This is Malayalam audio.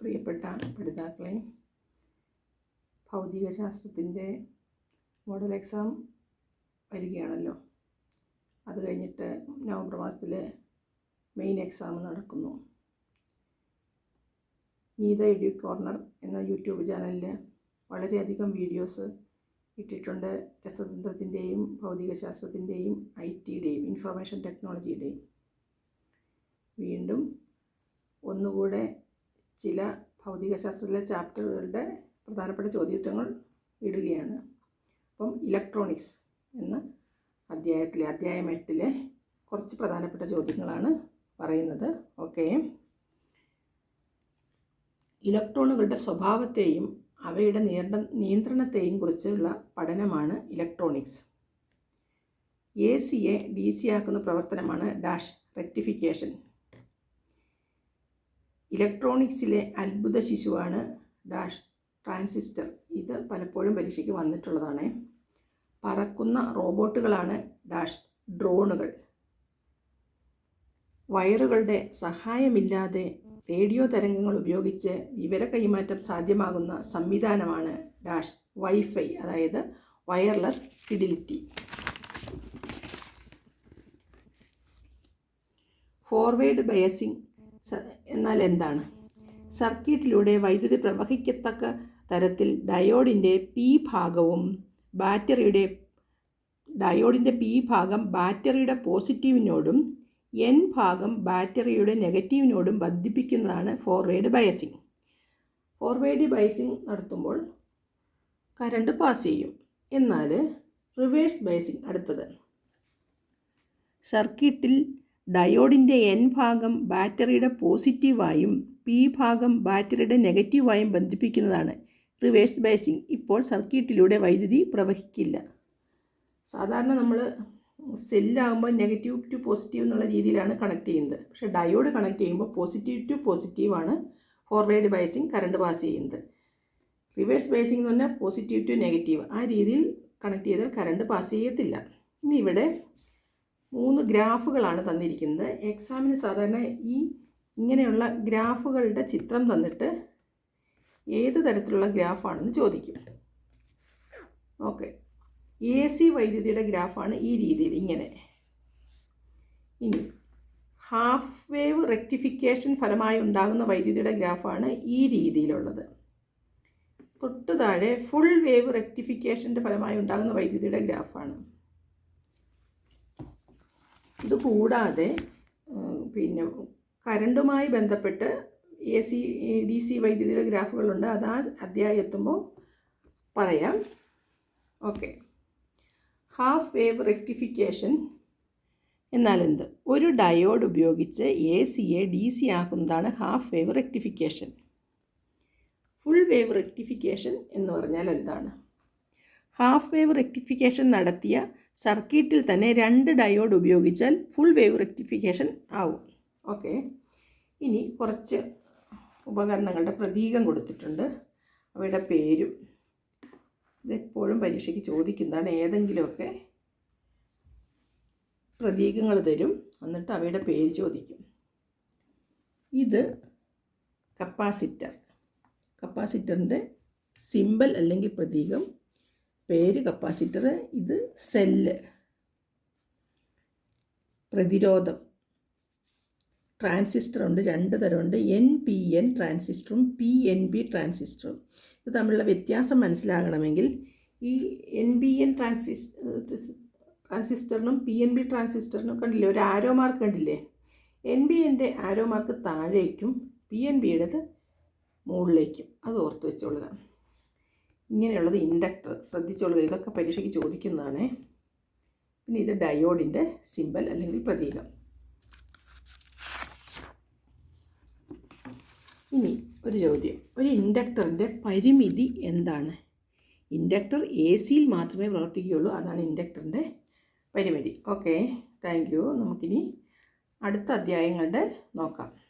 പ്രിയപ്പെട്ട പഠിതാക്കളെ ഭൗതികശാസ്ത്രത്തിന്റെ മോഡൽ എക്സാം വരികയാണല്ലോ. അത് കഴിഞ്ഞിട്ട് നവംബർ മാസത്തിൽ മെയിൻ എക്സാം നടക്കുന്നു. നീത എഡ്യൂ കോർണർ എന്ന യൂട്യൂബ് ചാനലിൽ വളരെയധികം വീഡിയോസ് ഇട്ടിട്ടുണ്ട്. രസതന്ത്രത്തിന്റെയും ഭൗതികശാസ്ത്രത്തിന്റെയും ഐ ടിയുടെയും ഇൻഫർമേഷൻ ടെക്നോളജിയുടെയും വീണ്ടും ഒന്നുകൂടെ ചില ഭൗതികശാസ്ത്രത്തിലെ ചാപ്റ്ററുകളുടെ പ്രധാനപ്പെട്ട ചോദ്യോത്തരങ്ങൾ ഇടുകയാണ്. അപ്പം ഇലക്ട്രോണിക്സ് എന്ന അധ്യായത്തിലെ അധ്യായം എട്ടിലെ കുറച്ച് പ്രധാനപ്പെട്ട ചോദ്യങ്ങളാണ് പറയുന്നത്. ഓക്കെ. ഇലക്ട്രോണുകളുടെ സ്വഭാവത്തെയും അവയുടെ നിയന്ത്രണ നിയന്ത്രണത്തെയും കുറിച്ചുള്ള പഠനമാണ് ഇലക്ട്രോണിക്സ്. എ സിയെ ഡി സി ആക്കുന്ന പ്രവർത്തനമാണ് ഡാഷ് റെക്ടിഫിക്കേഷൻ ഇലക്ട്രോണിക്സിലെ അത്ഭുത ശിശുവാണ് ഡാഷ് ട്രാൻസിസ്റ്റർ. ഇത് പലപ്പോഴും പരീക്ഷയ്ക്ക് വന്നിട്ടുള്ളതാണ്. പറക്കുന്ന റോബോട്ടുകളാണ് ഡാഷ് ഡ്രോണുകൾ. വയറുകളുടെ സഹായമില്ലാതെ റേഡിയോ തരംഗങ്ങൾ ഉപയോഗിച്ച് വിവര കൈമാറ്റം സാധ്യമാകുന്ന സംവിധാനമാണ് ഡാഷ് വൈഫൈ അതായത് വയർലെസ് ഫിഡിലിറ്റി. ഫോർവേഡ് ബയസിംഗ് എന്നാൽ എന്താണ്? സർക്യൂട്ടിലൂടെ വൈദ്യുതി പ്രവഹിക്കത്തക്ക തരത്തിൽ ഡയോഡിന്റെ പി ഭാഗവും ബാറ്ററിയുടെ ഡയോഡിന്റെ പി ഭാഗം ബാറ്ററിയുടെ പോസിറ്റീവിനോടും എൻ ഭാഗം ബാറ്ററിയുടെ നെഗറ്റീവിനോടും ബന്ധിപ്പിക്കുന്നതാണ് ഫോർവേഡ് ബയസിങ് ഫോർവേഡ് ബയസിങ് നടത്തുമ്പോൾ കറണ്ട് പാസ് ചെയ്യും. എന്നാൽ റിവേഴ്സ് ബയസിങ് അടുത്തത്. സർക്യൂട്ടിൽ ഡയോഡിന്റെ എൻ ഭാഗം ബാറ്ററിയുടെ പോസിറ്റീവായും പി ഭാഗം ബാറ്ററിയുടെ നെഗറ്റീവായും ബന്ധിപ്പിക്കുന്നതാണ്. റിവേഴ്സ് ബയസിംഗ് ഇപ്പോൾ സർക്യൂട്ടിലൂടെ വൈദ്യുതി പ്രവഹിക്കില്ല. സാധാരണ നമ്മൾ സെല്ലാകുമ്പോൾ നെഗറ്റീവ് ടു പോസിറ്റീവ് എന്നുള്ള രീതിയിലാണ് കണക്ട് ചെയ്യുന്നത്. പക്ഷേ ഡയോഡ് കണക്ട് ചെയ്യുമ്പോൾ പോസിറ്റീവ് ടു പോസിറ്റീവാണ് ഫോർവേഡ് ബയസിങ് കറണ്ട് പാസ് ചെയ്യുന്നത്. റിവേഴ്സ് ബയസിംഗ് എന്ന് പറഞ്ഞാൽ പോസിറ്റീവ് ടു നെഗറ്റീവ് ആ രീതിയിൽ കണക്ട് ചെയ്താൽ കറണ്ട് പാസ് ചെയ്യത്തില്ല. ഇനി ഇവിടെ മൂന്ന് ഗ്രാഫുകളാണ് തന്നിരിക്കുന്നത്. എക്സാമിന് സാധാരണ ഈ ഇങ്ങനെയുള്ള ഗ്രാഫുകളുടെ ചിത്രം തന്നിട്ട് ഏത് തരത്തിലുള്ള ഗ്രാഫാണെന്ന് ചോദിക്കും. ഓക്കെ എ സി വൈദ്യുതിയുടെ ഗ്രാഫാണ് ഈ രീതിയിൽ ഇങ്ങനെ. ഇനി ഹാഫ് വേവ് റെക്ടിഫിക്കേഷൻ ഫലമായി ഉണ്ടാകുന്ന വൈദ്യുതിയുടെ ഗ്രാഫാണ് ഈ രീതിയിലുള്ളത്. തൊട്ടു താഴെ ഫുൾ വേവ് റെക്ടിഫിക്കേഷന്റെ ഫലമായി ഉണ്ടാകുന്ന വൈദ്യുതിയുടെ ഗ്രാഫാണ്. ഇത് കൂടാതെ പിന്നെ കരണ്ടുമായി ബന്ധപ്പെട്ട് എ സി ഡി സി വൈദ്യുതിയുടെ ഗ്രാഫുകളുണ്ട്. അത് ആ അധ്യായം എത്തുമ്പോൾ പറയാം. ഓക്കെ. ഹാഫ് വേവ് റെക്ടിഫിക്കേഷൻ എന്നാൽ എന്ത്? ഒരു ഡയോഡ് ഉപയോഗിച്ച് എ സിയെ D C ആക്കുന്നതാണ് half wave rectification. Full wave rectification എന്ന് പറഞ്ഞാൽ എന്താണ്? ഹാഫ് വേവ് റെക്ടിഫിക്കേഷൻ നടത്തിയ സർക്യൂട്ടിൽ തന്നെ രണ്ട് ഡയോഡ് ഉപയോഗിച്ചാൽ ഫുൾ വേവ് റെക്ടിഫിക്കേഷൻ ആവും. ഓക്കെ ഇനി കുറച്ച് ഉപകരണങ്ങളുടെ പ്രതീകം കൊടുത്തിട്ടുണ്ട്. അവയുടെ പേരും ഇതെപ്പോഴും പരീക്ഷയ്ക്ക് ചോദിക്കുന്നതാണ്. ഏതെങ്കിലുമൊക്കെ പ്രതീകങ്ങൾ തരും. എന്നിട്ട് അവയുടെ പേര് ചോദിക്കും. ഇത് കപ്പാസിറ്റർ. കപ്പാസിറ്ററിന്റെ സിമ്പൽ അല്ലെങ്കിൽ പ്രതീകം പേര് കപ്പാസിറ്റർ ഇത് സെല്ല്. പ്രതിരോധം. ട്രാൻസിസ്റ്റർ ഉണ്ട് രണ്ട് തരമുണ്ട് എൻ പി എൻ ട്രാൻസിസ്റ്ററും പി എൻ ബി ട്രാൻസിസ്റ്ററും. ഇത് തമ്മിലുള്ള വ്യത്യാസം മനസ്സിലാകണമെങ്കിൽ ഈ എൻ ബി എൻ ട്രാൻസിസ് ട്രാൻസിസ്റ്ററിനും പി എൻ ബി ട്രാൻസിസ്റ്ററിനും കണ്ടില്ലേ? ഒരു ആരോ മാർക്ക് കണ്ടില്ലേ? എൻ ബി എന്റെ ആരോ മാർക്ക് താഴേക്കും പി എൻ ബിയുടേത് മുകളിലേക്കും. അത് ഓർത്ത് വെച്ചോളുക. ഇങ്ങനെയുള്ളത് ഇൻഡക്ടർ. ശ്രദ്ധിച്ചോളുക ഇതൊക്കെ പരീക്ഷയ്ക്ക് ചോദിക്കുന്നതാണ്. പിന്നെ ഇത് ഡയോഡിന്റെ സിമ്പൽ അല്ലെങ്കിൽ പ്രതീകം. ഇനി ഒരു ചോദ്യം. ഒരു ഇൻഡക്ടറിന്റെ പരിമിതി എന്താണ്? ഇൻഡക്ടർ എ സിയിൽ മാത്രമേ പ്രവർത്തിക്കുകയുള്ളൂ അതാണ് ഇൻഡക്ടറിന്റെ പരിമിതി. Okay thank you. നമുക്കിനി അടുത്ത അധ്യായങ്ങളുടെ നോക്കാം.